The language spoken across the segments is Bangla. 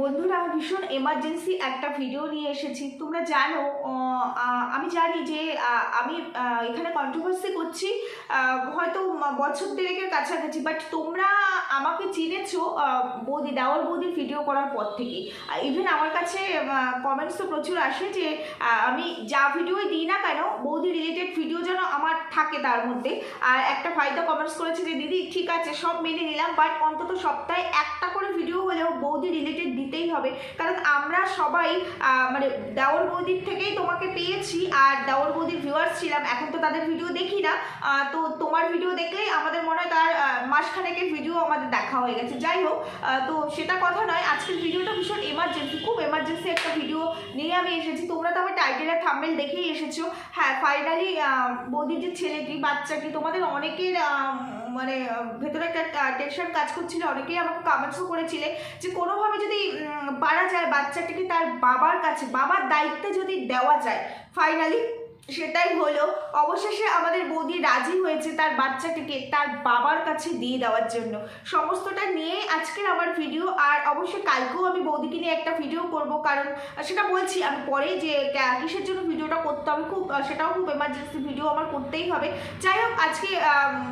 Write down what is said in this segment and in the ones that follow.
বন্ধুরা, ভীষণ এমার্জেন্সি একটা ভিডিও নিয়ে এসেছি। তোমরা জানো আমি জানি যে আমি এখানে কন্ট্রোভার্সি করছি হয়তো বছর দেড়েকের কাছাকাছি বাট তোমরা আমাকে চিনেছো বৌদি দেওয়ার বৌদির ভিডিও করার পর থেকে। ইভেন আমার কাছে কমেন্টস তো প্রচুর আসে যে আমি যা ভিডিওই দিই না কেন, বৌদি রিলেটেড ভিডিও যেন আমার থাকে তার মধ্যে। আর একটা ভাইদা কমেন্টস করেছে যে, দিদি, ঠিক আছে, সব মেনে নিলাম বাট অন্তত সপ্তাহে একটা করে ভিডিও হলেও বৌদি রিলেটেড দিতেই হবে। কারণ আমরা সবাই মানে দেওর বৌদির থেকেই তোমাকে পেয়েছি আর দেওর বৌদির ভিউয়ার্স ছিলাম। এখন তো তাদের ভিডিও দেখি না। তো তোমার ভিডিও দেখলেই আমাদের মনে হয় তার মাসখানেকের ভিডিও আমাদের দেখা হয়ে গেছে। যাই হোক তো সেটা কথা নয়। আজকের ভিডিওটা ভীষণ এমার্জেন্সি খুব এমার্জেন্সি একটা ভিডিও নিয়ে আমি এসেছি। তোমরা তো আমার টাইটেলের থাম্বেল দেখেই এসেছ। হ্যাঁ ফাইনালি বৌদির যে ছেলেটি, বাচ্চাটি, তোমাদের অনেকের মানে ভেতরে একটা টেনশন কাজ করছিল। অনেকেই আমাকে কমেন্টসও করেছিলে। যে কোনোভাবে যদি পারা যায় বাচ্চাটিকে তার বাবার কাছে, বাবার দায়িত্বে যদি দেওয়া যায় ফাইনালি সেটাই হলো। অবশেষে আমাদের বৌদি রাজি হয়েছে তার বাচ্চাটিকে তার বাবার কাছে দিয়ে দেওয়ার জন্য। সমস্তটা নিয়ে আজকের আমার ভিডিও আর অবশ্যই কালকেও আমি বৌদিকে নিয়ে একটা ভিডিও করব, কারণ সেটা বলছি, আমি পরে যে কিসের জন্য ভিডিওটা করতে হবে, খুব, সেটাও খুব এমার্জেন্সি ভিডিও আমার করতেই হবে। যাই হোক, আজকে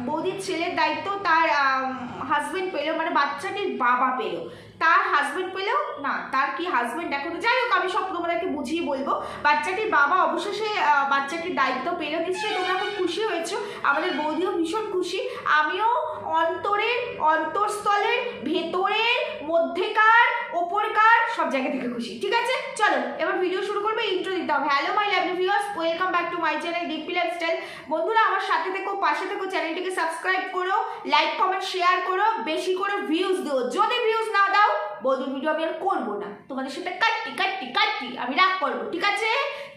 বৌদির ছেলের দায়িত্ব তার হাজবেন্ড পেল মানে বাচ্চাটির বাবা পেল। তার হাজব্যান্ড পেলেও, না, তার কি হাজব্যান্ড এখনও যাই হোক, আমি সব তোমাদেরকে বুঝিয়ে বলব। বাচ্চাটির বাবা অবশেষে বাচ্চাটির দায়িত্ব পেলে নিশ্চয়ই, তোমরা খুব খুশি হয়েছো। আমাদের বৌদিও ভীষণ খুশি। আমিও অন্তরের অন্তরস্থলের ভেতরের, মধ্যেকার, ওপরকার সব জায়গা থেকে খুশি, ঠিক আছে? চলো, এবার ভিডিও শুরু করবে ইন্ট্রো দিতে হবে। Hello my lovely viewers welcome back to my channel DP lifestyle বন্ধুরা, আমার সাথে থেকো, পাশে থেকো চ্যানেলটিকে সাবস্ক্রাইব করো লাইক কমেন্ট শেয়ার করো, বেশি করে ভিউজ দিও। যদি ভিউজ না দাও বৌদির ভিডিও আমি আর করব না। তোমাদের সাথে কাটটি কাটটি কাটটি আমি রাগ করব, ঠিক আছে?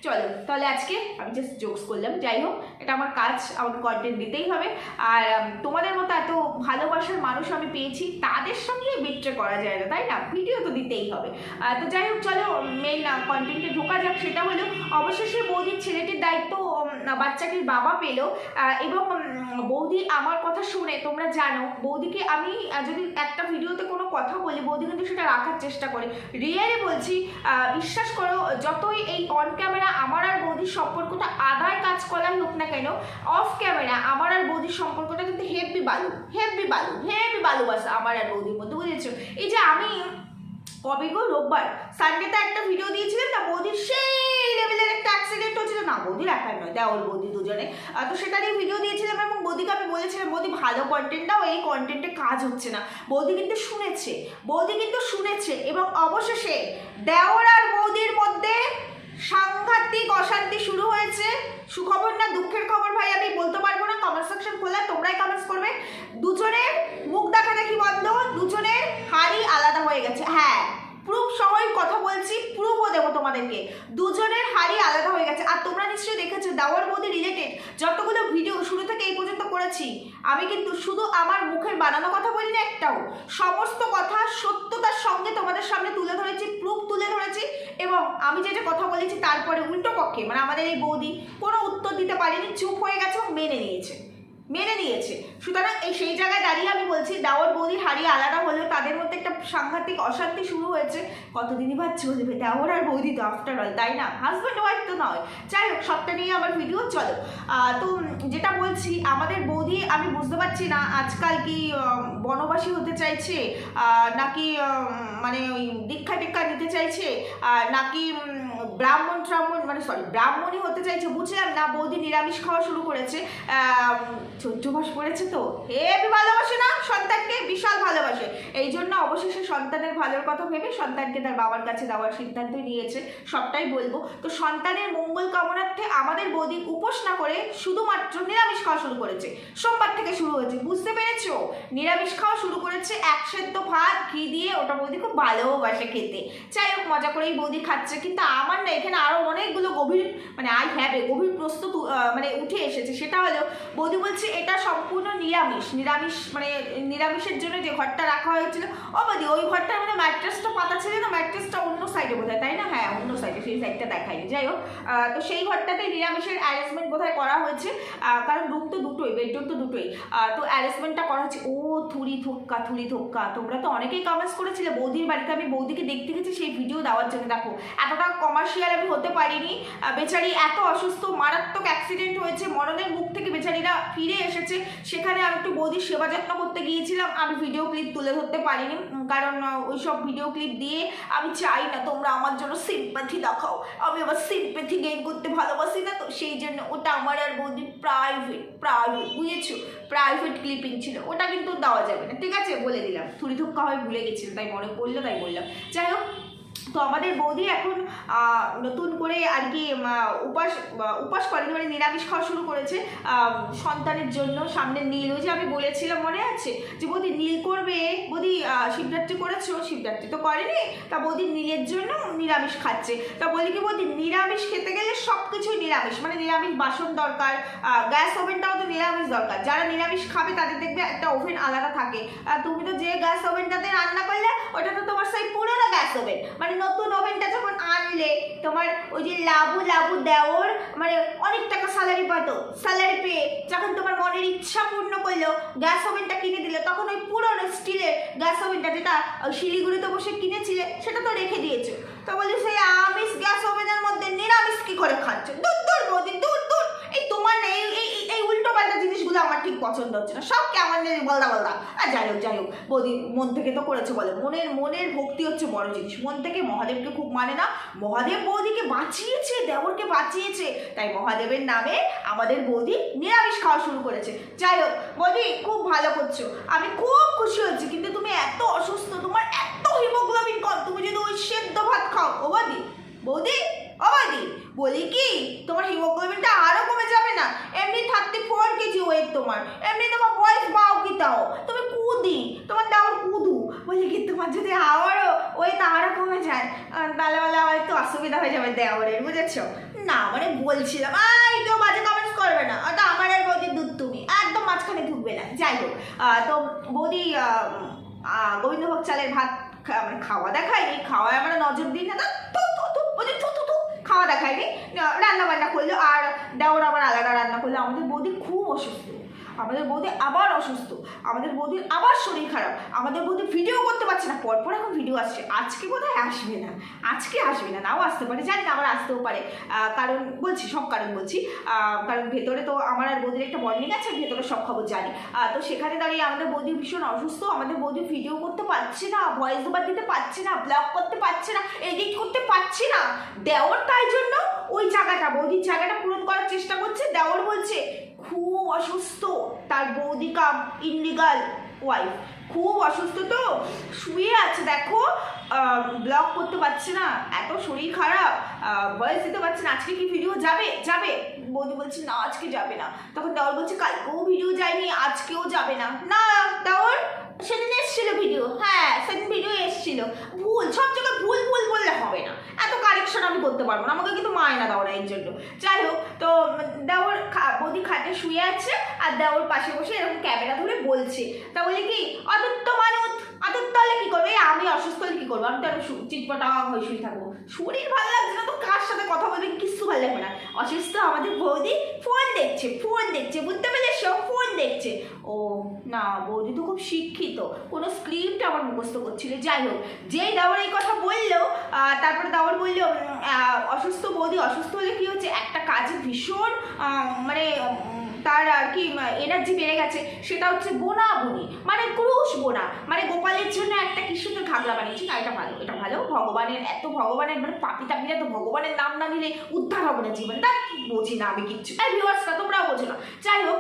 চলো, তাহলে আজকে আমি জাস্ট জোকস করলাম, যাই হোক, এটা আমার কাজ আমাকে কন্টেন্ট দিতেই হবে। আর তোমাদের মতো এত ভালোবাসার মানুষ আমি পেয়েছি, তাদের সঙ্গে বিট্রে করা যায় না, তাই না? ভিডিও তো দিতেই হবে। তো যাই হোক, চলো মেন কন্টেন্টে ঢোকা যাক, সেটা হলো, অবশেষে বৌদির ছেলেটির দায়িত্ব বাচ্চাটির বাবা পেল এবং বৌদি আমার কথা শুনে, তোমরা জানো, বৌদিকে আমি যদি একটা ভিডিওতে কোনো কথা বলি, বৌদি কিন্তু সেটা রাখার চেষ্টা করে। রিয়েলি বলছি বিশ্বাস করো, যতই এই অন ক্যামেরা আমার আর বৌদির সম্পর্কটা আদায় কাজ করাই হোক না কেন অফ ক্যামেরা আমার আর বৌদির সম্পর্কটা কিন্তু হেভি বালু হেভি বালু হেভি ভালোবাসা আমার আর বৌদির মধ্যে, বুঝেছ? এই যে আমি কবে গো? রোববার। সানডেতে একটা ভিডিও দিয়েছিলেন না? বৌদির সেই লেভেলের একটা অ্যাক্সিডেন্ট হচ্ছিল। না, বৌদির একার নয় দেওয়ার বৌদি দুজনে। তো সেটা নিয়ে ভিডিও দিয়েছিলাম এবং বৌদিকে আমি বলেছিলাম, বৌদি, ভালো কন্টেন্ট দাও, এই কন্টেন্টে কাজ হচ্ছে না। বৌদি কিন্তু শুনেছে, বৌদি কিন্তু শুনেছে এবং অবশেষে দেওয়ার আর বৌদির মধ্যে সাংঘাতিক অশান্তি শুরু হয়েছে। সুখবর না, দুঃখের খবর ভাই, আমি বলতে পারব না। কমেন্ট সেকশন খোলা, তোমরাই কমেন্টস করবে। দুজনের মুখ দেখা দেখি বন্ধ, দুজনের হাড়ি আলাদা হয়ে গেছে। হ্যাঁ। প্রুফ সহই কথা বলছি প্রুফও দেবো তোমাদেরকে। দুজনের হাড়ি আলাদা হয়ে গেছে। আর তোমরা নিশ্চয়ই দেখেছ দাওয়ার মধ্যে রিলেটেড যতগুলো ভিডিও শুরু থেকে এই পর্যন্ত করেছি, আমি কিন্তু শুধু আমার মুখের বানানো কথা বলি না, একটাও। সমস্ত কথা সত্যতার সঙ্গে তোমাদের সামনে তুলে ধরেছি প্রুফ তুলে ধরেছি, এবং আমি যেটা কথা বলেছি তারপরে উল্টো পক্ষে মানে আমাদের এই বৌদি কোনো উত্তর দিতে পারেনি, চুপ হয়ে গেছে এবং মেনে নিয়েছে। মেনে নিয়েছে। সুতরাং এই সেই জায়গায় দাঁড়িয়ে আমি বলছি, দাওয়ার বৌদির হারিয়ে আলাদা হলেও তাদের মধ্যে একটা সাংঘাতিক অশান্তি শুরু হয়েছে। কতদিনই বা চলবে? দেওয়ার আর বৌদি তো আফটার অল তাই না? হাজব্যান্ড ওয়াইফ তো নয়। যাই হোক, সবটা নিয়ে আমার ভিডিও চলো। তো যেটা বলছি, আমাদের বৌদি, আমি বুঝতে পারছি না আজকাল কি বনবাসী হতে চাইছে? নাকি মানে ওই দীক্ষা টিক্ষা নিতে চাইছে? নাকি ব্রাহ্মণ ট্রাহ্মণ মানে সরি ব্রাহ্মণই হতে চাইছে বুঝলাম না, বৌদি নিরামিষ খাওয়া শুরু করেছে। চৈত্র মাস পড়েছে তো? হেবি ভালোবাসে না, সন্তানকে বিশাল ভালোবাসে। এই জন্য অবশেষে সন্তানের ভালোর কথা ভেবে সন্তানকে তার বাবার কাছে দেওয়ার সিদ্ধান্ত নিয়েছে। সবটাই বলব। তো সন্তানের মঙ্গল কামনার্থে আমাদের বৌদি উপোস না করে শুধুমাত্র নিরামিষ খাওয়া শুরু করেছে। সোমবার থেকে শুরু হয়েছে, বুঝতে পেরেছ? নিরামিষ খাওয়া শুরু করেছে এক সেদ্ধ ভাত, ঘি দিয়ে, ওটা বৌদি খুব ভালোবাসে খেতে। যাই হোক, মজা করেই বৌদি খাচ্ছে, কিন্তু আমার না, এখানে আরও অনেকগুলো গভীর মানে আই হ্যাভ এ গভীর প্রশ্ন মানে উঠে এসেছে। সেটা হলো, বৌদি বলছে, এটা সম্পূর্ণ নিরামিষ। নিরামিষ মানে নিরামিষের জন্য যে ঘরটা রাখা হয়েছিল। ও বৌদি, ওই ঘরটার মানে ম্যাট্রেসটা পাতা ছিল না ম্যাট্রেসটা অন্য সাইডে বোধ তাই না? হ্যাঁ অন্য সাইডে সেই সাইডটা দেখাইনি যাই হোক তো সেই ঘরটাতে নিরামিষের অ্যারেঞ্জমেন্ট বোধহয় করা হয়েছে। কারণ রুম তো দুটোই বেডরুম তো দুটোই। তো অ্যারেঞ্জমেন্টটা করা হচ্ছে ও থুরি থোক্কা থুরি থোক্কা। তোমরা তো অনেকেই কমেন্টস করেছিলে, বৌদির বাড়িতে আমি বৌদিকে দেখতে গেছি, সেই ভিডিও দেওয়ার জন্য। দেখো, এতটা কমার্শিয়াল আমি হতে পারিনি। বেচারি এত অসুস্থ, মারাত্মক অ্যাক্সিডেন্ট হয়েছে, মরণের মুখ থেকে বেচারিরা ফিরে এসেছে। সেখানে আমি একটু বৌদির সেবা যত্ন করতে গিয়েছিলাম। আমি ভিডিও ক্লিপ তুলে ধরতে পারিনি কারণ ওই সব ভিডিও ক্লিপ দিয়ে আমি চাই না তোমরা আমার জন্য সিম্প্যাথি দেখাও। আমি আবার সিম্প্যাথি গেইন করতে ভালোবাসি না তো, সেই জন্য ওটা আমার আর বৌদির প্রাইভেট প্রাইভেট বুঝেছ? প্রাইভেট ক্লিপিং ছিল। ওটা কিন্তু দেওয়া যাবে না। ঠিক আছে? বলে দিলাম। থুড়ি থুক্কা হয়ে ভুলে গেছিলাম তাই মনে পড়ল, তাই বললাম। যাই হোক তো আমাদের বৌদি এখন নতুন করে আর কি উপাস উপাস করেনি মানে নিরামিষ খাওয়া শুরু করেছে সন্তানের জন্য সামনে নীল। ওই যে আমি বলেছিলাম, মনে আছে? যে বৌদি নীল করবে? বৌদি শিবরাত্রি করেছ? শিবরাত্রি তো করেনি। তা বৌদি নীলের জন্য নিরামিষ খাচ্ছে। তা বলি কি বৌদি, নিরামিষ খেতে গেলে সব কিছুই নিরামিষ। মানে নিরামিষ বাসন দরকার গ্যাস ওভেনটাও তো নিরামিষ দরকার। যারা নিরামিষ খাবে তাদের দেখবে একটা ওভেন আলাদা থাকে। তুমি তো যে গ্যাস ওভেনটাতে রান্না করলে, ওটা তো তোমার সেই পুরোনো গ্যাস ওভেন। মানে নতুন ওভেনটা যখন আনলে, তোমার ওই যে লাবু লাবু দেওর মানে অনেক টাকা স্যালারি পাতো স্যালারি পেয়ে যখন তোমার মনের ইচ্ছা পূর্ণ করল গ্যাস ওভেনটা কিনে দিলে, তখন ওই পুরনো স্টিলের গ্যাস ওভেনটা যেটা শিলিগুড়িতে বসে কিনেছিলে, সেটা তো রেখে দিয়েছ। তো বলি সেই আমিষ গ্যাস ওভেনের মধ্যে নিরামিষ কি করে খাচ্ছ? দূর দূর দূর দূর এই তোমার এই এই, এই- উল্টো পাল্টা জিনিসগুলো আমার ঠিক পছন্দ হচ্ছে না। সব কেমন জানি বলদা বলদা। আর যাই হোক যাই হোক, বৌদি মন থেকে তো করেছে বলে। মনের মনের ভক্তি হচ্ছে বড় জিনিস। মন থেকে মহাদেবকে খুব মানে না, মহাদেব বৌদিকে বাঁচিয়েছে, দেবরকে বাঁচিয়েছে। তাই মহাদেবের নামে আমাদের বৌদি নিরামিষ খাওয়া শুরু করেছে। যাই হোক, বৌদি, খুব ভালো করছ। আমি খুব খুশি হচ্ছি, কিন্তু তুমি এত অসুস্থ, তোমার এত হিমোগ্লোবিন কম। তুমি যদি ওই সেদ্ধ ভাত খাও, ও বৌদি বৌদি ও বৌদি বলি কি, তোমার হিমোগ্লোবিনটা আরও কমে যাবে না? এমনি থার্টি ফোর কেজি ওয়েট তোমার। এমনি তোমার বয়স বাও কি তাও? তুমি কুদি, তোমার দেওয়ার কুদু বলি কি, তোমার যদি আবারও ওয়েট আরও কমে যায় তাহলে বলে আমার একটু অসুবিধা হয়ে যাবে দেওয়ারের বুঝেছ? না মানে বলছিলাম, আই, কেউ বাজে কমেন্টস করবে না। ওটা আমার আর বৌদির দুধ তুমি। একদম মাঝখানে ঢুকবে না। যাই হোক তো বৌদি গোবিন্দভোগ চালের ভাত মানে খাওয়া দেখায়নি। খাওয়ায় আমরা নজর দিই না। তো থু থু খাওয়া দেখায়নি, রান্না বান্না করল, আর দেওর আবার আলাদা রান্না করল। আমাদের বৌদি খুব অসুস্থ। আমাদের বৌদি আবার অসুস্থ, আমাদের বৌদির আবার শরীর খারাপ, আমাদের বৌদি ভিডিও করতে পারছে না, পরপর এখন ভিডিও আসছে, আজকে বোধহয় আসবে না, আজকে আসবে না, নাও আসতে পারে, জানি না আবার আসতেও পারে কারণ বলছি, সব কারণ বলছি কারণ ভেতরে তো আমার আর বৌদির একটা বন্ডিং আছে ভেতরে সব খবর জানি তো সেখানে দাঁড়িয়ে আমাদের বৌদি ভীষণ অসুস্থ, আমাদের বৌদি ভিডিও করতে পারছে না ভয়েস ওভার দিতে পারছে না ব্লগ করতে পারছে না এডিট করতে পারছে না, দেওর তাই জন্য ওই জায়গাটা, বৌদির জায়গাটা পূরণ করার চেষ্টা করছে, দেওর বলছে, খুব অসুস্থ। তার বৌদি কাম ইনলিগাল ওয়াইফ খুব অসুস্থ তো, শুয়ে আছে, দেখো। ব্লগ করতে পারছে না, এত শরীর খারাপ। বয়স দিতে পারছে না, আজকে কি ভিডিও যাবে? যাবে। বৌদি বলছে, না, আজকে যাবে না। তখন দেওয়ার বলছে, কালকেও ভিডিও যায়নি, আজকেও যাবে না। না দেওয়ার সেদিন এসেছিল ভিডিও হ্যাঁ সেদিন ভিডিও এসেছিল। ভুল, সব জায়গায় ভুল ভুল বললে হবে না। এত কারেকশন আমি করতে পারব না, আমাকে কিন্তু মায়না দেওয়া এর জন্য। যাই হোক, তো দেওয়ার বৌদি খাটে শুয়ে আছে, আর দেওয়ার পাশে বসে এরকম ক্যামেরা ধরে বলছে। তা বলি কি, অদত্ত মানুষ অদত্ত হলে কি করবে? আমি অসুস্থ হলে কি করব? আমি তো আরও চিটপটা হয়ে শুয়ে থাকব। শরীর ভালো লাগছে না তো? কার সাথে কথা বলবে? কিচ্ছু ভালো লাগবে না। অসুস্থ আমাদের বৌদি ফোন দেখছে ফোন দেখছে, বুঝতে পেরেছ? ফোন দেখছে। ও, না, বৌদি তো খুব শিক্ষিত। কোনো স্ক্রিপ্ট আমার মুখস্থ করছিল। যাই হোক, যেই দাওয়ার এই কথা বলল তারপরে দাওয়ার বলল অসুস্থ বৌদি, অসুস্থ হলে কী হচ্ছে? একটা কাজে ভীষণ মানে তার আর কি এনার্জি বেড়ে গেছে, সেটা হচ্ছে বোনা বনি মানে ক্রুশ বোনা মানে গোপালের জন্য একটা কি সুন্দর ঘাগলা বানিয়েছি, না, এটা ভালো এটা ভালো, ভগবানের, এত ভগবানের মানে পাপি টাপিরা তো ভগবানের নাম না নিলে উদ্ধার হবে না জীবন তা বুঝি না আমি কিচ্ছু, এই ভিউয়ার্সটা তোমরাও বোঝো না, যাই হোক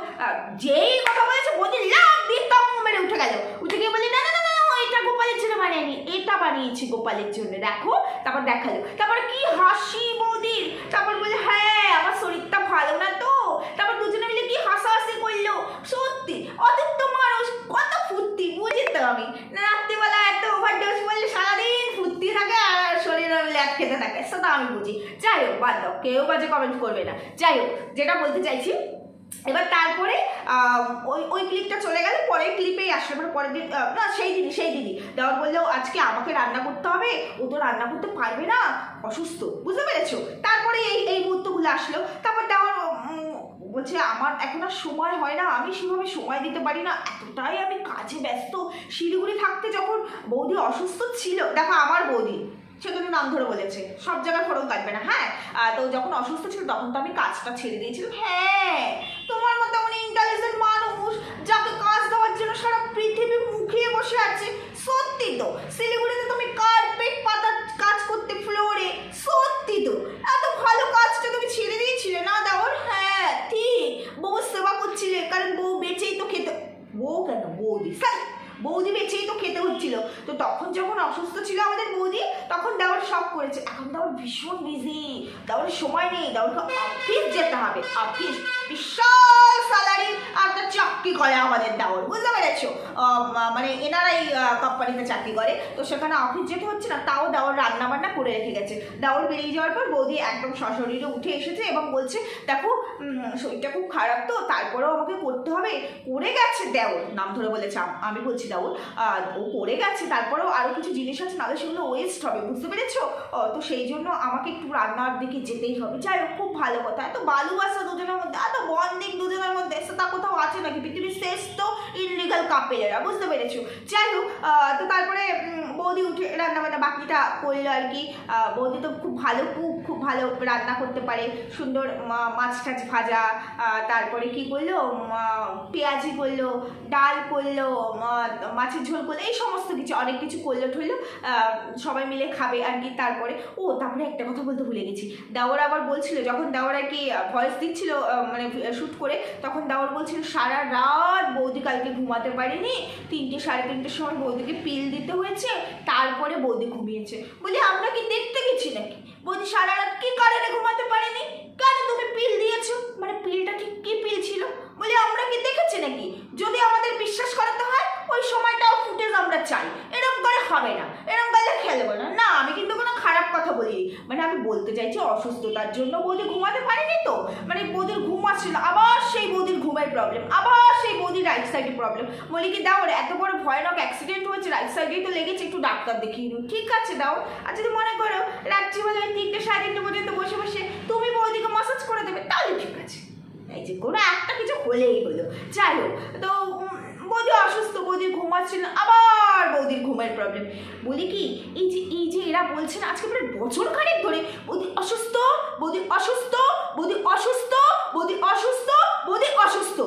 যেই কথা বলেছে বৌদি লাভ দিয়ে মেরে উঠে গেল, উঠে গিয়ে বলি না না এটা গোপালের জন্য বানিয়েনি, এটা বানিয়েছি গোপালের জন্য, দেখো, তারপর দেখাল, তারপর কি হাসি বৌদির, তারপর বলে হ্যাঁ আমার শরীরটা ভালো না তো তারপর দুজনে মিলে কি হাসাহাসি করল? সত্যি অত তো মানুষ, কত ফুর্তি বুঝি তো আমি রাত্রিবেলা এত ওভারডোজ করলে সারাদিন ফুর্তি থাকে আর শরীরে ল্যাদ খেতে থাকে, সেটা আমি বুঝি। যাই হোক, বাদ দাও, কেউ বাজে কমেন্ট করবে না। যাই হোক, যেটা বলতে চাইছি, এবার তারপরে ওই ওই ক্লিপটা চলে গেলে, পরের ক্লিপেই আসলো, এবার পরের দিন না, সেই দিনই সেই দিনই। দেওয়ার বলল, আজকে আমাকে রান্না করতে হবে, ও তো রান্না করতে পারবে না, অসুস্থ। বুঝতে পেরেছ? তারপরে এই এই মুহূর্তগুলো আসলো, তারপর বলছে আমার এখন আর সময় হয় না, আমি সেভাবে সময় দিতে পারি না। এতটাই আমি কাজে ব্যস্ত। শিলিগুড়ি থাকতে যখন বৌদি অসুস্থ ছিল, দেখো আমার বৌদি, সে কিন্তু নাম ধরে বলেছে, সব জায়গায় ফরক কাটবে না হ্যাঁ? তো যখন অসুস্থ ছিল, তখন তো আমি কাজটা ছেড়ে দিয়েছিলাম। হ্যাঁ তোমার মতো এমন ইন্টেলিজেন্ট মানুষ, যাকে কাজ দেওয়ার জন্য সারা পৃথিবী মুখিয়ে বসে আছে, সত্যি তো, শিলিগুড়িতে তুমি কার্পেট পাতা কাজ করতে ফ্লোরে সত্যি তো। এত ভালো কাজটা তুমি ছেড়ে দিয়েছিলে, না দেওয়ার হ্যাঁ ঠিক বউ সেবা করছিলে কারণ বউ বেঁচেই তো খেতে বউ কেন বৌদি সাই বৌদি বেঁচেই তো খেতে হচ্ছিল। তো তখন যখন অসুস্থ ছিল আমাদের বৌদি, তখন দেওয়ার শখ করেছে। এখন দেওয়ার ভীষণ বিজি দেওয়ার সময় নেই। দেওয়ারকে অফিস যেতে হবে। অফিস বিশাল স্যালারি আর একটা চাকরি করে আমাদের দেওয়ার বুঝতে পেরেছ? মানে এনারাই কোম্পানিতে চাকরি করে। তো সেখানে অফিস যেতে হচ্ছে না, তাও দেওয়ার রান্না বান্না করে রেখে গেছে। দেওয়ার বেরিয়ে যাওয়ার পর বৌদি একদম সশরীরে উঠে এসেছে এবং বলছে, দেখো শরীরটা খুব খারাপ তো, তারপরেও আমাকে করতে হবে। করে গেছে দেওর নাম ধরে বলেছে আমি আমি বলছি দাউল ও পড়ে গেছে, তারপরেও আরও কিছু জিনিস আছে, নাহলে সেগুলো ওয়েস্ট হবে, বুঝতে পেরেছ? তো সেই জন্য আমাকে একটু রান্নার দিকে যেতেই হবে। যাই হোক, খুব ভালো কথা। এত ভালোবাসা দুজনের মধ্যে, এত বন্ডিং দুজনের মধ্যে তা কোথাও আছে নাকি? পৃথিবীর শ্রেষ্ঠ ইনলিগাল কাপেলেরা বুঝতে পেরেছ? যাই হোক তো তারপরে বৌদি উঠে রান্না বান্না বাকিটা করল আর কি। বৌদি তো খুব ভালো কুক খুব ভালো রান্না করতে পারে। সুন্দর মাছ টাছ ভাজা তারপরে কি করল? পেঁয়াজি করল, ডাল করল মাছের ঝোল করল, এই সমস্ত কিছু, অনেক কিছু করল ঠইলো সবাই মিলে খাবে আর কি তারপরে। ও, তারপরে একটা কথা বলতে ভুলে গেছি। দাওয়ার আবার বলছিল, যখন দাওয়ার আর কি ভয়েস দিচ্ছিল মানে শ্যুট করে, তখন দাওয়ার বলছিল, সারা রাত বৌদি কালকে ঘুমাতে পারেনি। তিনটে, সাড়ে তিনটের সময় বৌদিকে পিল দিতে হয়েছে। তারপরে বৌদি ঘুমিয়েছে। বলি আমরা কি দেখতে গেছি নাকি? বৌদি সারা রাত কি কারণে ঘুমাতে পারেনি? কেন তুমি পিল দিয়েছ? মানে পিলটা ঠিক কি পিল ছিল? বলি, আমরা কি দেখেছি নাকি? যদি আমাদের বিশ্বাস করাতে হয়, ওই সময়টাও ফুটেজ আমরা চাই। এরকম করে হবে না। এরকম করলে খেলব না। না, আমি কিন্তু কোনো খারাপ কথা বলি মানে আমি বলতে চাইছি অসুস্থতার জন্য বৌদি ঘুমাতে পারেনি তো? মানে বৌদির ঘুম আসছিল, আবার সেই বৌদির ঘুমের প্রবলেম আবার সেই বৌদির রাইট সাইডে প্রবলেম বলি কি, দাও এত বড় ভয়ানক অ্যাক্সিডেন্ট হয়েছে রাইট সাইডেই তো লেগেছে, একটু ডাক্তার দেখিয়ে নিও ঠিক আছে, দাও। আর যদি মনে করো রাত্রিবেলা ওই তিনটে সাড়ে তিনটে পর্যন্ত বসে বসে তুমি বৌদিকে মাসাজ করে দেবে, তাহলে ঠিক আছে। এই যে কোনো একটা কিছু হলেই হলো। যাই হোক, তো বৌদি অসুস্থ, বৌদি ঘুমাচ্ছিল আবার বৌদির ঘুমের প্রবলেম বলি কি, এই যে এই যে এরা বলছেন আজকে প্রায় বছর খানেক ধরে বৌদি অসুস্থ বৌদি অসুস্থ বৌদি অসুস্থ বৌদি অসুস্থ বৌদি অসুস্থ।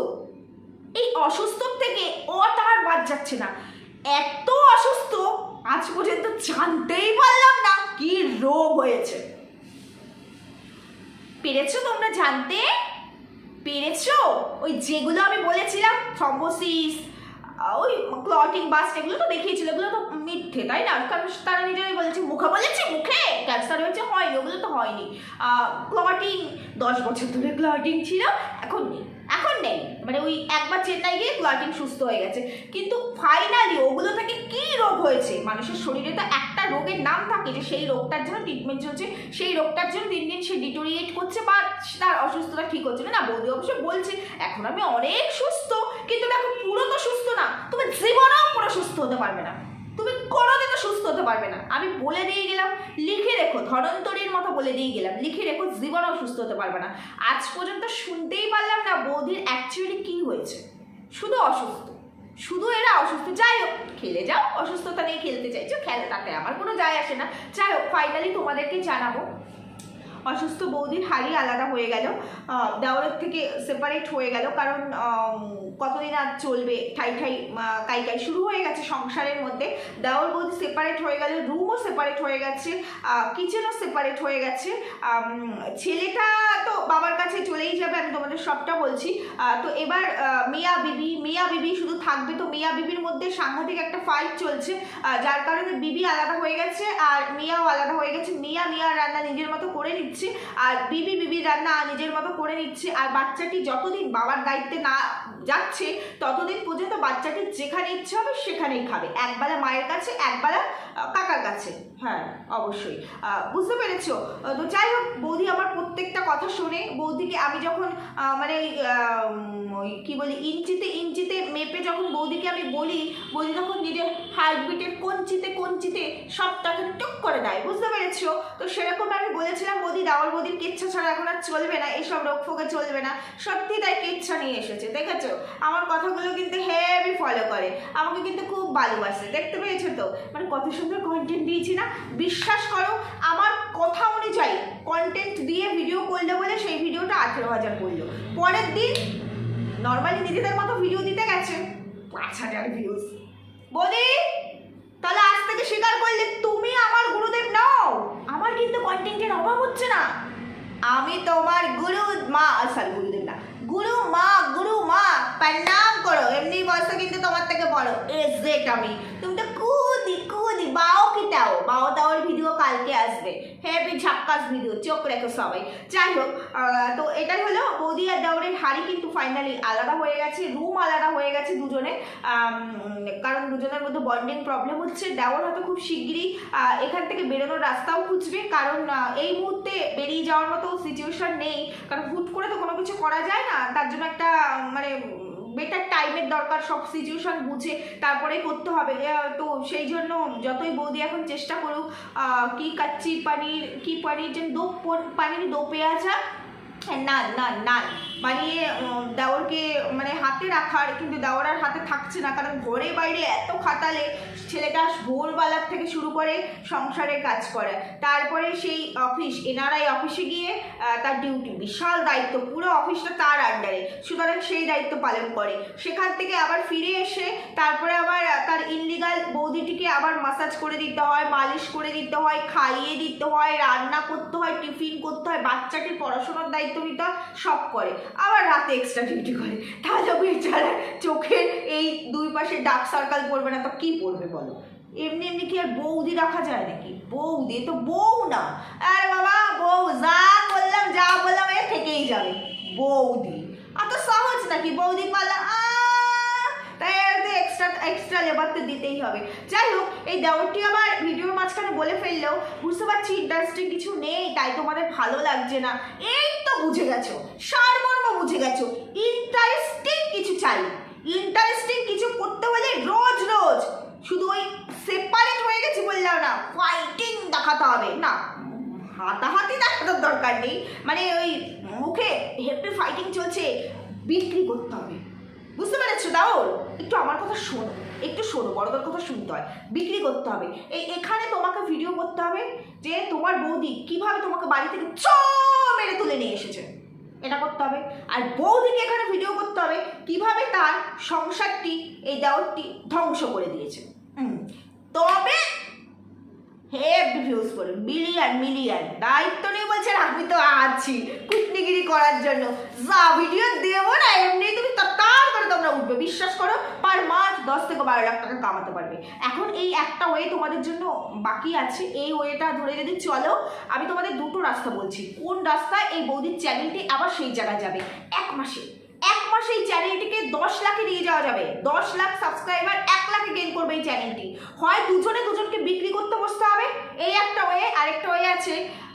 এই অসুস্থ থেকে ওটা আর বাদ যাচ্ছে না। এত অসুস্থ আজ পর্যন্ত জানতেই পারলাম না কি রোগ হয়েছে। পেরেছ তোমরা জানতে? পেরেছ? ওই যেগুলো আমি বলেছিলাম থ্রম্বোসিস ওই ক্লটিং বাস্ট এগুলো তো দেখিয়েছিল, এগুলো তো মিথ্যে, তাই না? কারণ তারা নিজেরাই বলেছে, মুখে বলেছে, মুখে? ক্যান্সার হয়েছে, হয়নি, ওগুলো তো হয়নি। ক্লটিং দশ বছর ধরে ক্লটিং ছিল, এখন নেই এখন নেই। মানে ওই একবার চেন্নাই গিয়ে ক্লটিং সুস্থ হয়ে গেছে। কিন্তু ফাইনালি ওগুলো থেকে কি রোগ হয়েছে? মানুষের শরীরে তো একটা রোগের নাম থাকে যে সেই রোগটার জন্য ট্রিটমেন্ট চলছে, সেই রোগটার জন্য দিন দিন সে ডিটোরিয়েট করছে বা তার অসুস্থতা ঠিক হচ্ছে না। বৌদি অবশ্য বলছে, এখন আমি অনেক সুস্থ, কিন্তু দেখো পুরো তো সুস্থ না তুমি জীবনেও পুরো সুস্থ হতে পারবে না। কোনোদিনও সুস্থ হতে পারবে না। আমি বলে দিয়ে গেলাম, লিখে রেখো ধরন্তরীর মতো বলে দিয়ে গেলাম, লিখে রেখো, জীবনেও সুস্থ হতে পারবে না। আজ পর্যন্ত শুনতেই পারলাম না বৌদির অ্যাকচুয়ালি কী হয়েছে। শুধু অসুস্থ। শুধু এরা অসুস্থ। যাই হোক, খেলে যাও, অসুস্থতা নিয়ে খেলতে চাইছো, খেলে তাতে আমার কোনো যায় আসে না। যাই হোক ফাইনালি তোমাদেরকে জানাব অসুস্থ বৌদির হাড়ি আলাদা হয়ে গেল। আহ, থেকে সেপারেট হয়ে গেল কারণ কতদিন আর চলবে? ঠাই ঠাই কাই কাই শুরু হয়ে গেছে সংসারের মধ্যে। দেওর বৌদি সেপারেট হয়ে গেল রুমও সেপারেট হয়ে গেছে কিচেনও সেপারেট হয়ে গেছে। ছেলেটা তো বাবার কাছে চলেই যাবে আমি তোমাদের সবটা বলছি। তো এবার মিয়া বিবি মিয়া বিবি শুধু থাকবে তো মিয়া বিবির মধ্যে সাংঘাতিক একটা ফাইট চলছে। যার কারণে বিবি আলাদা হয়ে গেছে আর মিয়াও আলাদা হয়ে গেছে। মিয়া মিয়া রান্না নিজের মতো করে নিচ্ছে দিচ্ছি আর বিবি বিবি রান্না নিজের মতো করে নিচ্ছে আর বাচ্চাটি যতদিন বাবার দায়িত্বে না যাচ্ছে ততদিন পর্যন্ত বাচ্চাটি যেখানে ইচ্ছে হবে সেখানেই খাবে। একবেলা মায়ের কাছে একবেলা কাকার কাছে। হ্যাঁ অবশ্যই। বুঝতে পেরেছ? তো যাই হোক বৌদি আমার প্রত্যেকটা কথা শোনে। বৌদিকে আমি যখন মানে ওই, কি বলি ইঞ্চিতে ইঞ্চিতে মেপে যখন বৌদিকে আমি বলি বৌদি তখন নিজের হার্টবিটের কঞ্চিতে কঞ্চিতে সবটাকে টুক করে দেয়। বুঝতে পেরেছ? তো সেরকম আমি বলেছিলাম বৌদি দাওয়ার বৌদির কেচ্ছা ছাড়া এখন আর চলবে না এসব রোগ ফোকে চলবে না। সত্যি তাই কেচ্ছা নিয়ে এসেছে, দেখেছ? আমার কথাগুলো কিন্তু হেভি ফলো করে, আমাকে কিন্তু খুব ভালোবাসে, দেখতে পেয়েছ তো? মানে কত সুন্দর কন্টেন্ট দিয়েছি না? বিশ্বাস করো, আমার কথা অনুযায়ী কন্টেন্ট দিয়ে ভিডিও করলে বলে সেই ভিডিওটা আঠেরো হাজার করল। পরের দিন নর্মালি নিজেদের মতো ভিডিও দিতে গেছে, পাঁচ হাজার ভিউজ বলি, তাহলে আজ স্বীকার করলে তুমি আমার গুরুদেব নাও। আমার কিন্তু কন্টেন্টের অভাব হচ্ছে না। আমি তোমার গুরু মা সরি গুরুদেব না। গুরু মা গুরু মা, প্রণাম করো। এমনি বয়সে কিন্তু তোমার থেকে বড়। এজেট আমি। তুমি তো কুদি কুদি বাও কিটাও বাও তাও ভিডিও কালকে আসবে হেভি ঝাক্কাস ভিডিও চোখ রেখো সবাই। যাই হোক তো এটাই হলো বৌদি আর দাওরের হাড়ি কিন্তু ফাইনালি আলাদা হয়ে গেছে রুম আলাদা হয়ে গেছে দুজনে। কারণ দুজনের মধ্যে বন্ডিং প্রবলেম হচ্ছে। দেওয়ার হয়তো খুব শিগগিরই এখান থেকে বেরোনোর রাস্তাও খুঁজবে। কারণ এই মুহূর্তে বেরিয়ে যাওয়ার মতো সিচুয়েশন নেই। কারণ হুট করে তো কোনো কিছু করা যায় না। তার জন্য একটা মানে বেটার টাইমের দরকার, সব সিচুয়েশন বুঝে তারপরেই করতে হবে। তো সেই জন্য যতই বৌদি এখন চেষ্টা করুক কি কাচ্চি, পানির, কি পানির যেন দোপ পন- পানির দো পেঁয়াজা না না না। বানিয়ে দেওরকে মানে হাতে রাখার, কিন্তু দেওয়ার আর হাতে থাকছে না। কারণ ঘরে বাইরে এত খাতালে ছেলেটা ভোরবেলার থেকে শুরু করে সংসারের কাজ করে। তারপরে সেই অফিস এনআরআই অফিসে গিয়ে তার ডিউটি, বিশাল দায়িত্ব। পুরো অফিসটা তার আন্ডারে সুতরাং সেই দায়িত্ব পালন করে। সেখান থেকে আবার ফিরে এসে, তারপরে আবার তার ইনলিগাল বৌদিটিকে আবার মাসাজ করে দিতে হয়, মালিশ করে দিতে হয়, খাইয়ে দিতে হয়, রান্না করতে হয়, টিফিন করতে হয় বাচ্চাটির পড়াশোনার দায়িত্ব নিতে সব করে। আবার রাতে এক্সট্রা ডিউটি করে। তাহলে বেচারা চোখের এই দুই পাশে ডার্ক সার্কেল পড়বে না, তো কি পড়বে বলো? এমনি এমনি কি আর বৌদি রাখা যায় নাকি? বৌদি তো বউ না। আরে বাবা, বউ, যা বললাম যা বললাম এ থেকেই যাবে। বৌদি। আর তো সহজ নাকি? বৌদি পালা তাই এক্সট্রা এক্সট্রা লেবার তো দিতেই হবে। যাই হোক, এই দেওয়ারটি আবার ভিডিওর মাঝখানে বলে ফেললেও বুঝতে পারছি ইন্টারেস্টিং কিছু নেই, তাই তোমাদের ভালো লাগছে না। এই তো বুঝে গেছো, সারমর্ম বুঝে গেছো ইন্টারেস্টিং কিছু চাই। ইন্টারেস্টিং কিছু করতে হলে রোজ রোজ শুধু ওই সেপারেট হয়ে গেছি বললাম না ফাইটিং দেখাতে হবে। না, হাতাহাতি দেখানোর দরকার নেই। মানে ওই মুখে হেপি ফাইটিং চলছে, বিক্রি করতে হবে। বুঝতে পেরেছ দাও একটু আমার কথা শোনো, একটু শোনো, বড়দের কথা শুনতে হয়, বিক্রি করতে হবে। এই এখানে তোমাকে ভিডিও করতে হবে যে তোমার বৌদি কীভাবে তোমাকে বাড়ি থেকে চ মেরে তুলে নিয়ে এসেছে। এটা করতে হবে। আর বৌদিকে এখানে ভিডিও করতে হবে কীভাবে তার সংসারটি, এই দেওয়ারটি ধ্বংস করে দিয়েছে। তবে হেভি ভিউজ করে মিলিয়ন মিলিয়ন দায়িত্ব নেই বলছেন, আমি তো আছি কুটনিগিরি করার জন্য। যা ভিডিও দেবো না এমনি তুমি তার করে তোমরা উঠবে। বিশ্বাস করো পার মাস দশ থেকে বারো লাখ টাকা কামাতে পারবে। এখন এই একটা ওয়ে তোমাদের জন্য বাকি আছে। এই ওয়েটা ধরে যদি চলো, আমি তোমাদের দুটো রাস্তা বলছি। কোন রাস্তায় এই বৌদির চ্যানেলটি আবার সেই জায়গায় যাবে? এক মাসে। এই চ্যানেলটিকে দশ লাখে নিয়ে যাওয়া যাবে। দশ লাখ সাবস্ক্রাইবার এক লাখে গেন করবে এই চ্যানেলটি হয় দুজনে দুজনকে বিক্রি করতে বসতে হবে। এই একটা ওয়ে আরেকটা ওয়ে আছে।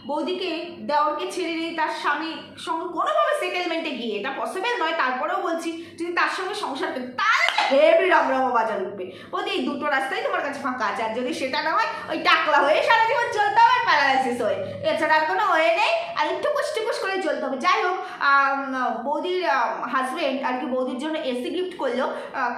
বৌদিকে, দেওরকে ছেড়ে দিয়ে তার স্বামীর সঙ্গে কোনোভাবে সেটেলমেন্টে গিয়ে, এটা পসিবল নয়, তারপরেও বলছি, যদি তার সঙ্গে সংসার তাহলে হেভি রমরমা বাজার উঠবে। বৌদি এই দুটো রাস্তাই তোমার কাছে ফাঁকা আছে। আর যদি সেটা না হয়, ওই টাকলা হয়ে সারা জীবন চলতে হবে প্যারালাইসিস হয়ে। এছাড়া আর কোনো ওয়ে নেই। আর একটু টুকুস করে চলতে হবে। যাই হোক বৌদির হাজবেন্ড আর কি বৌদির জন্য এসি গিফট করল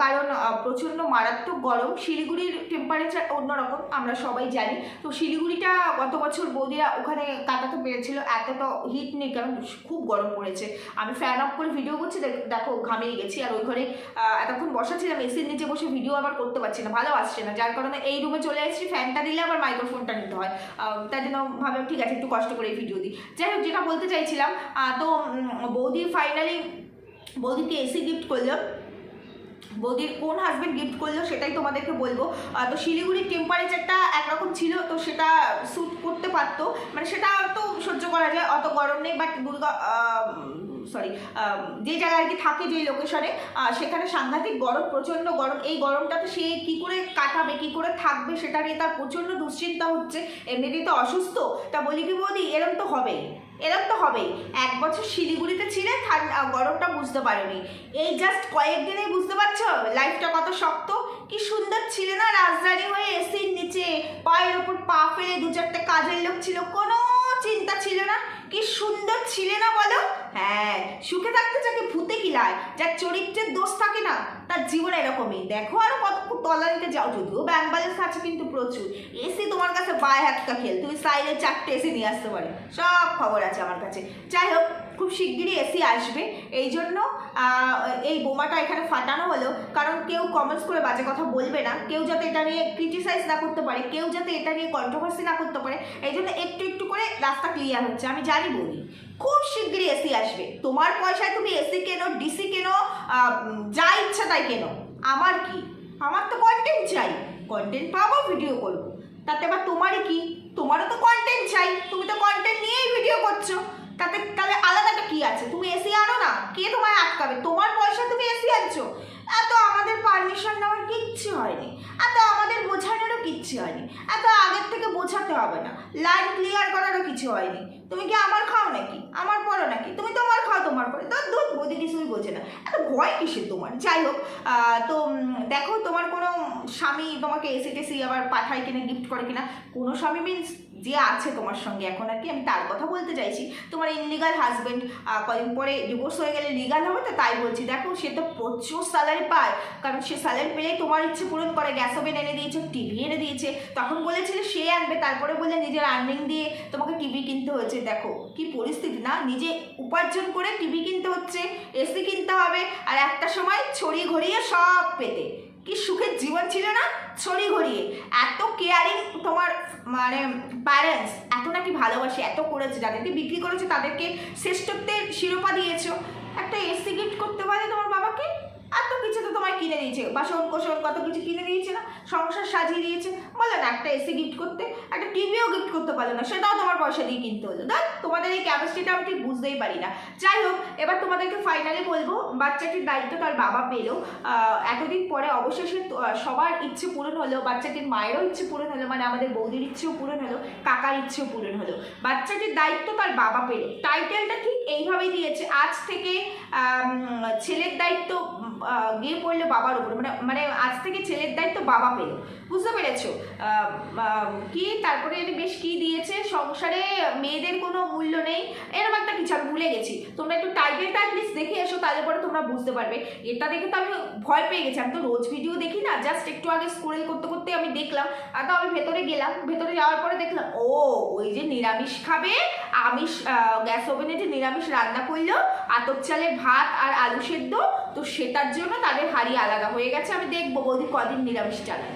কারণ প্রচণ্ড মারাত্মক গরম। শিলিগুড়ির টেম্পারেচার অন্যরকম, আমরা সবাই জানি। তো শিলিগুড়িটা গত বছর বৌদিরা ওখানে কাটাতে পেরেছিল। এত তো হিট নেই, কারণ খুব গরম পড়েছে। আমি ফ্যান অফ করে ভিডিও করছি, দেখো ঘামিয়ে গেছি। আর ওই ঘরে এতক্ষণ বসা ছিলাম এসির নিচে বসে ভিডিও আবার করতে পারছি না, ভালো আসছে না। যার কারণে এই রুমে চলে এসেছি ফ্যানটা দিলে আবার মাইক্রোফোনটা নিতে হয়। তাই জন্য ভাবলাম, ঠিক আছে, একটু কষ্ট করে এই ভিডিও দিই। যাই হোক, যেটা বলতে চাইছিলাম তো বৌদি ফাইনালি বৌদিকে এসি গিফট করল। বৌদির কোন হাজবেন্ড গিফট করল সেটাই তোমাদেরকে বলব। তো শিলিগুড়ির টেম্পারেচারটা একরকম ছিল, তো সেটা স্যুট করতে পারতো। মানে সেটা তো সহ্য করা যায়, অত গরম নেই বাট দুর্গা সরি যে জায়গায় আর কি থাকে যে লোকেশনে সেখানে সাংঘাতিক গরম, প্রচণ্ড গরম। এই গরমটাতে সে কি করে কাটাবে, কি করে থাকবে, সেটা নিয়ে তার প্রচণ্ড দুশ্চিন্তা হচ্ছে। এমনিতেই তো অসুস্থ। তা বলি কি বৌদি, এরম তো হবেই। এরম তো হবেই। এক বছর শিলিগুড়িতে ছিলে ঠান্ডা গরমটা বুঝতে পারোনি। এই জাস্ট কয়েকদিনেই বুঝতে পারছ? লাইফটা কত শক্ত। কি সুন্দর ছিল না রাজধানী হয়ে এসির নিচে, পায়ের ওপর পা ফেলে দু চারটে কাজের লোক ছিল। কোনো চিন্তা ছিল না। কি সুন্দর ছিলে না সুখে থাকতে যাকে ভূতে কিলায় যার চরিত্রের দোষ থাকে না, তার জীবন এরকমই। দেখো আরও কত তলা তলানিতে যাও যদিও, ব্যাংক ব্যালেন্স আছে কিন্তু প্রচুর। এসি তোমার কাছে বায় হাতটা খেল, তুমি সাইডে চারটে এসি নিয়ে আসতে পারে। সব খবর আছে আমার কাছে। যাই হোক খুব শিগগিরই এসি আসবে। এই জন্য এই বোমাটা এখানে ফাটানো হলো। কারণ কেউ কমেন্টস করে বাজে কথা বলবে না। কেউ যাতে এটা নিয়ে ক্রিটিসাইজ না করতে পারে, কেউ যাতে এটা নিয়ে কন্ট্রোভার্সি না করতে পারে, এই জন্য একটু একটু করে রাস্তা ক্লিয়ার হচ্ছে। আমি জানি বলি খুব শিগগিরই এসি আসবে। তোমার পয়সায় তুমি এসি কেনো ডিসি কেনো যা ইচ্ছা তাই কেনো। আমার কি? আমার তো কন্টেন্ট চাই। কন্টেন্ট পাবো ভিডিও করব। তাতে আবার তোমারই কি? তোমারও তো কন্টেন্ট চাই। তুমি তো কন্টেন্ট নিয়েই ভিডিও করছ। তাতে তাহলে আলাদাটা কি আছে? তুমি এসি আনো না? কে তোমায় আটকাবে? তোমার পয়সা তুমি এসি আনছো। এত আমাদের পারমিশন নেওয়ার কিচ্ছু হয়নি। এত আমাদের বোঝানোরও কিচ্ছু হয়নি। এত আগের থেকে বোঝাতে হবে না। লাইন ক্লিয়ার করারও কিছু হয়নি। তুমি কি আমার খাও নাকি? আমার পরো নাকি? তুমি তোমার খাও, তোমার পরে। তো দুধ বদি কিছুই বোঝে না। এত ভয় কিসের তোমার? যাই হোক তো দেখো তোমার কোনো স্বামী তোমাকে এসে টেসি আবার পাঠায় কিনা গিফট করে কিনা? কোনো স্বামী মিনস যে আছে তোমার সঙ্গে। এখন আর কি আমি তার কথা বলতে চাইছি। তোমার ইনলিগাল হাজবেন্ড কদিন পরে ডিভোর্স হয়ে গেলে লিগাল হবে তো তাই বলছি। দেখো, সে তো প্রচুর স্যালারি পায়। কারণ সে স্যালারি পেয়ে তোমার ইচ্ছে পূরণ করে। গ্যাস ওভেন এনে দিয়েছে টিভি এনে দিয়েছে। তখন বলেছিলে সে আনবে। তারপরে বলে নিজের আর্নিং দিয়ে তোমাকে টিভি কিনতে হয়েছে দেখো, কি পরিস্থিতি না? নিজে উপার্জন করে টিভি কিনতে হচ্ছে এসি কিনতে হবে। আর একটা সময় ছড়িয়ে ঘড়িয়ে সব পেতে। কি সুখের জীবন ছিল না? ছড়ি ঘড়িয়ে। এত কেয়ারিং তোমার মানে প্যারেন্টস এত নাকি ভালোবাসে, এত করেছে। যাদেরকে বিক্রি করেছে, তাদেরকে শ্রেষ্ঠত্বের শিরোপা দিয়েছ। একটা এসি গিফট করতে পারে তোমার বাবাকে? এত কিছু তো তোমায় কিনে দিয়েছে। বাসন কোসন, কত কিছু কিনে দিয়েছে না? সংসার সাজিয়ে দিয়েছে। বলো না, একটা এসি গিফট করতে, একটা টিভিও গিফট করতে পারল না, সেটাও তোমার পয়সা দিয়ে কিনতে হলো। দেখ তোমাদের এই ক্যাপাসিটিটা আমি ঠিক বুঝতেই পারি না। যাই হোক, এবার তোমাদেরকে ফাইনালি বলব, বাচ্চাটির দায়িত্ব তার বাবা পেল। এতদিন পরে অবশেষে সবার ইচ্ছে পূরণ হলো, বাচ্চাটির মায়েরও ইচ্ছে পূরণ হলো মানে আমাদের বৌদির ইচ্ছেও পূরণ হলো, কাকার ইচ্ছেও পূরণ হলো। বাচ্চাটির দায়িত্ব তার বাবা পেল। টাইটেলটা ঠিক এইভাবেই দিয়েছে। আজ থেকে ছেলের দায়িত্ব গিয়ে পড়ল বাবার উপর। মানে মানে আজ থেকে ছেলের দায়িত্ব বাবা পেল বুঝতে পেরেছ। কি তারপরে এটি বেশ কি দিয়েছে? সংসারে মেয়েদের কোনো মূল্য নেই। এরকম একটা কিছু আমি ভুলে গেছি। তোমরা একটু টাইটেলটা অ্যাটলিস্ট দেখে এসো, তাহলে পরে তোমরা বুঝতে পারবে। এটা দেখে তো আমি ভয় পেয়ে গেছি। আমি তো রোজ ভিডিও দেখি না জাস্ট একটু আগে স্ক্রোল করতে করতে আমি দেখলাম। আর আমি ভেতরে গেলাম। ভেতরে যাওয়ার পরে দেখলাম, ও, ওই যে নিরামিষ খাবে। আমিষ গ্যাস ওভেনে যে নিরামিষ রান্না করল, আতপ চালের ভাত আর আলু সেদ্ধ, তো সেটার জন্য তাদের হাড়ি আলাদা হয়ে গেছে। আমি দেখব বৌদি কদিন নিরামিষ চালায়।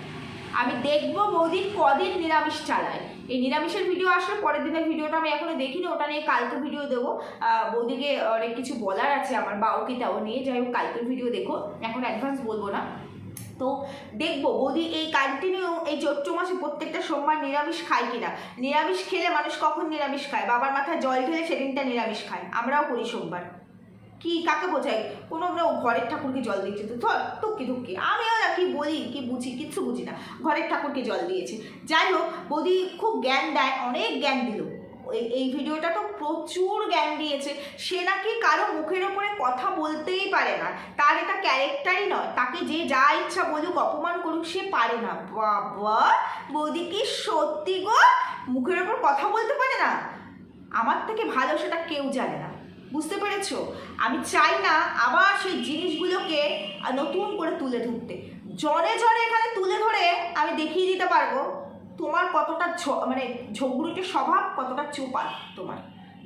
আমি দেখব বৌদি কদিন নিরামিষ চালায়। এই নিরামিষের ভিডিও আসলে পরের দিনের ভিডিওটা আমি এখনও দেখিনি, ওটা নিয়ে কালকে ভিডিও দেবো। বৌদিকে অনেক কিছু বলার আছে আমার, বা ওকে তাও নিয়ে যাই হোক কালকের ভিডিও দেখো এখন অ্যাডভান্স বলব না। তো দেখব বৌদি এই কন্টিনিউ এই চৈত্র মাসে প্রত্যেকটা সোমবার নিরামিষ খায় কিনা। নিরামিষ খেলে মানুষ কখন নিরামিষ খায়? বাবার মাথায় জল ঢেলে সেদিনটা নিরামিষ খায়। আমরাও করি সোমবার। কি, কাকে বোঝাই? কোনো আমরা ঘরের ঠাকুরকে জল দিচ্ছে তো ধর টুকি টুকি আমিও না কি বলি, কি বুঝি, কিচ্ছু বুঝি না। ঘরের ঠাকুরকে জল দিয়েছে। যাই হোক, বৌদি খুব জ্ঞান দেয়, অনেক জ্ঞান দিল। এই ভিডিওটা তো প্রচুর জ্ঞান দিয়েছে। সে নাকি কারও মুখের ওপরে কথা বলতেই পারে না। তার এটা ক্যারেক্টারই নয়। তাকে যে যা ইচ্ছা বলুক, অপমান করুক, সে পারে না। বাবা, বৌদি কি সত্যি গো? মুখের ওপর কথা বলতে পারে না? আমার থেকে ভালো সেটা কেউ জানে না। বুঝতে পেরেছ? আমি চাই না আবার সেই জিনিসগুলোকে নতুন করে তুলে ধরতে। জনে জনে এখানে তুলে ধরে আমি দেখিয়ে দিতে পারব তোমার কতটা মানে ঝগড়ুটে স্বভাব কতটা চোপা তোমার।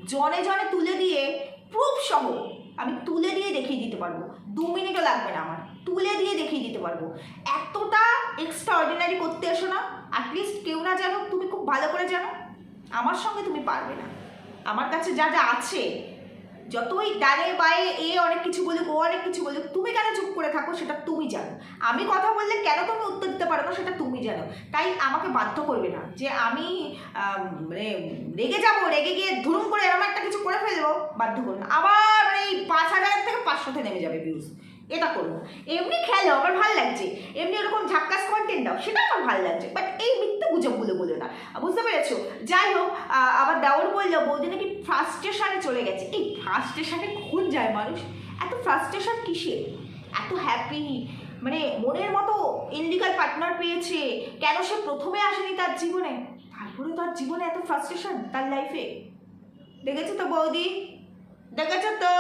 জনে জনে তুলে দিয়ে প্রুফ সহ আমি তুলে দিয়ে দেখিয়ে দিতে পারব। দু মিনিটও লাগবে না আমার। তুলে দিয়ে দেখিয়ে দিতে পারব। এতটা এক্সট্রা অর্ডিনারি করতে এসো না। অ্যাটলিস্ট কেউ না জানো তুমি খুব ভালো করে জানো। আমার সঙ্গে তুমি পারবে না। আমার কাছে যা যা আছে যতই ডানে বায়ে এ অনেক কিছু বলুক, ও অনেক কিছু বলুক, তুমি কেন চুপ করে থাকো সেটা তুমি জানো। আমি কথা বললে কেন তুমি উত্তর দিতে পারো না সেটা তুমি জানো। তাই আমাকে বাধ্য করবে না যে আমি মানে রেগে যাব, রেগে গিয়ে ধুরুম করে এরকম একটা কিছু করে ফেলব, বাধ্য করবে আবার মানে এই পাঁচ হাজার থেকে পাঁচশোতে নেমে যাবে ভিউজ এটা করব। এমনি খেলো, আমার ভালো লাগছে। এমনি ওরকম ঝাক্কাস কন্টেন্ট দাও সেটা আমার ভালো লাগছে। বাট এই মিথ্যে গুজবগুলো বলো না। বুঝতে পেরেছ? যাই হোক আবার দেওয়ার বলল, বৌদি নাকি ফ্রাস্ট্রেশনে চলে গেছে। এই ফ্রাস্ট্রেশনে কখন যায় মানুষ। এত ফ্রাস্ট্রেশন কিসে এত হ্যাপি মানে মনের মতো ইন্ডিকাল পার্টনার পেয়েছে। কেন সে প্রথমে আসেনি তার জীবনে? তারপরে তার জীবনে এত ফ্রাস্ট্রেশন তার লাইফে দেখেছ তো বৌদি? দেখেছ তো?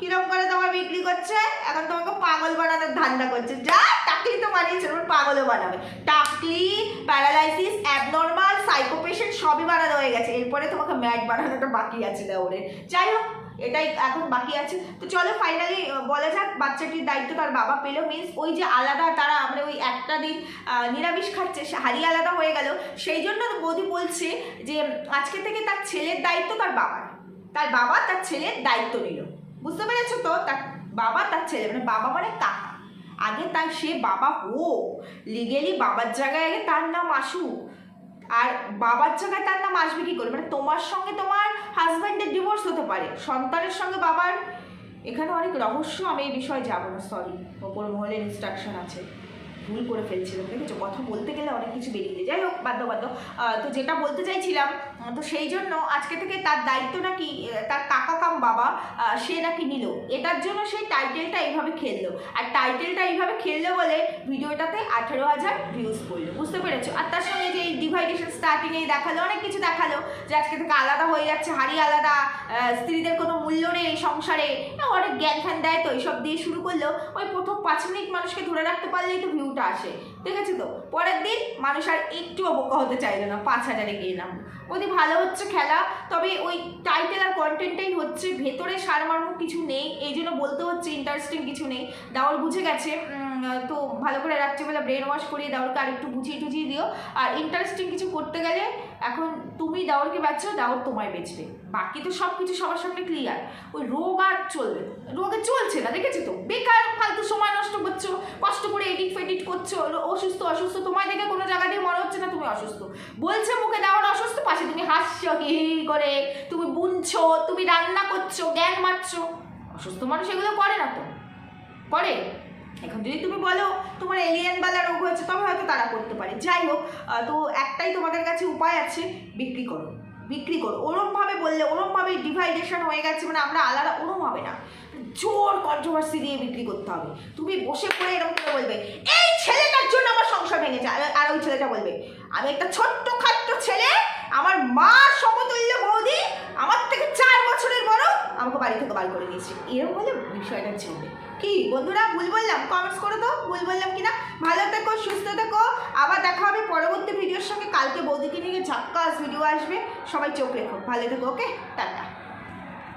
কিরম করে তোমার বিক্রি করছে? এখন তোমাকে পাগল বানানোর ধান্দা করছে। যা টাকলি তো বানিয়েছে, এবার পাগলও বানাবে। টাকলি, প্যারালাইসিস, অ্যাবনর্মাল সাইকোপেশেন্ট সবই বানানো হয়ে গেছে। এরপরে তোমাকে ম্যাড বানানোটা বাকি আছে ওরে। যাই হোক, এটাই এখন বাকি আছে। তো চলো ফাইনালি বলা যাক বাচ্চাটির দায়িত্ব তার বাবা পেল। মিন্স ওই যে আলাদা তারা আমরা ওই একটা দিন নিরামিষ খাচ্ছে, সে হাড়ি আলাদা হয়ে গেল। সেই জন্য বৌদি বলছে যে, আজকে থেকে তার ছেলের দায়িত্ব তার বাবার। তার বাবা তার ছেলের দায়িত্ব নিল। বুঝতে পেরেছ তো? তার বাবা তার ছেলে মানে বাবা মানে কাকা। আগে তার সে বাবা হোক লিগেলি বাবার জায়গায় আগে তার নাম আসুক, আর বাবার জায়গায় তার নাম আসবে কী করে? মানে তোমার সঙ্গে তোমার হাজব্যান্ডের ডিভোর্স হতে পারে, সন্তানের সঙ্গে বাবার। এখানে অনেক রহস্য, আমি এই বিষয়ে যাব না সরি ওপর মহলের ইনস্ট্রাকশন আছে। ভুল করে ফেলছিলাম, দেখেছ? কথা বলতে গেলে অনেক কিছু বেরিয়ে যায়। যাই হোক বাধ্য বাধ্য তো যেটা বলতে চাইছিলাম তো সেই জন্য আজকে থেকে তার দায়িত্ব নাকি তার কাকা কাম বাবা সে নাকি নিল। এটার জন্য সেই টাইটেলটা এইভাবে খেললো। আর টাইটেলটা এইভাবে খেললো বলে ভিডিওটাতে আঠেরো হাজার ভিউজ পড়ল। বুঝতে পেরেছ? আর তার সঙ্গে যে এই ডিভাইডেশন স্টার্টিংয়েই দেখাল, অনেক কিছু দেখাল যে আজকে থেকে আলাদা হয়ে যাচ্ছে, হাড়ি আলাদা স্ত্রীদের কোনো মূল্য নেই সংসারে। অনেক জ্ঞান ফ্যান দেয় তো এইসব দিয়ে শুরু করল। ওই প্রথম পাঁচ মিনিট মানুষকে ধরে রাখতে পারলেই তো ভিউটা আসে। দেখেছ তো? পরের দিন মানুষ আর একটুও বোকা হতে চাইলো না, পাঁচ হাজারে গিয়ে নাম ওদি ভালো হচ্ছে খেলা, তবে ওই টাইটেল আর কন্টেন্টটাই হচ্ছে, ভেতরে সারমর্ম কিছু নেই, এই জন্য বলতে হচ্ছে ইন্টারেস্টিং কিছু নেই। দাওয়ার বুঝে গেছে তো ভালো করে রাত্রিবেলা ব্রেন ওয়াশ করিয়ে দাওয়ারকে আর একটু বুঝিয়ে টুঝিয়ে দিও। আর ইন্টারেস্টিং কিছু করতে গেলে এখন তুমি দাওয়ারকে বেচছো দাওয়ার তোমায় বেচবে। বাকি তো সব কিছু সবার সামনে ক্লিয়ার ওই রোগ আর চলবে। রোগে চলছে না, দেখেছ তো? বেকার, ফালতু সময় নষ্ট করছ, কষ্ট করে এডিট ফেডিট করছ, অসুস্থ অসুস্থ, তোমায় দেখে কোনো জায়গা দিয়ে মনে তুমি অসুস্থ। বলছে মুখে দেওয়ার অসুস্থ। পাশে তুমি হাসছো, হি করে। তুমি বুনছো, তুমি রান্না করছ জ্ঞান মারছো। অসুস্থ মানুষ এগুলো করে না তো। করে। এখন যদি তুমি বলো, তোমার এলিয়েনবালা রোগ হয়েছে, তবে হয়তো তারা করতে পারে। যাই হোক তো একটাই তোমাদের কাছে উপায় আছে, বিক্রি করো। বিক্রি করো। ওরমভাবে বললে ওরমভাবে ডিভাইডেশন হয়ে গেছে মানে আমরা আলাদা ওরম হবে না। জোর কন্ট্রোভার্সি দিয়ে বিক্রি করতে হবে। তুমি বসে পড়ে এরকম করে বলবে, এই ছেলেটার জন্য আমার সংসার ভেঙেছে। আর- ওই ছেলেটা বলবে, আমি একটা ছোট্ট খাট্ট ছেলে, আমার মা সমতুল্য বৌদি, আমার থেকে চার বছরের বড়, আমাকে বাড়ি থেকে বার করে দিয়েছে। এরকম বলে বিষয়টা চলবে কি, বন্ধুরা, ভুল বললাম? কমেন্টস করে দাও ভুল বললাম কিনা? ভালো থেকো, সুস্থ থেকো। আবার দেখা হবে পরবর্তী ভিডিওর সঙ্গে। কালকে বৌদিকে নিয়ে ঝাক্কাস ভিডিও আসবে। সবাই চোখ রেখো। ভালো থেকো ওকে টাটা।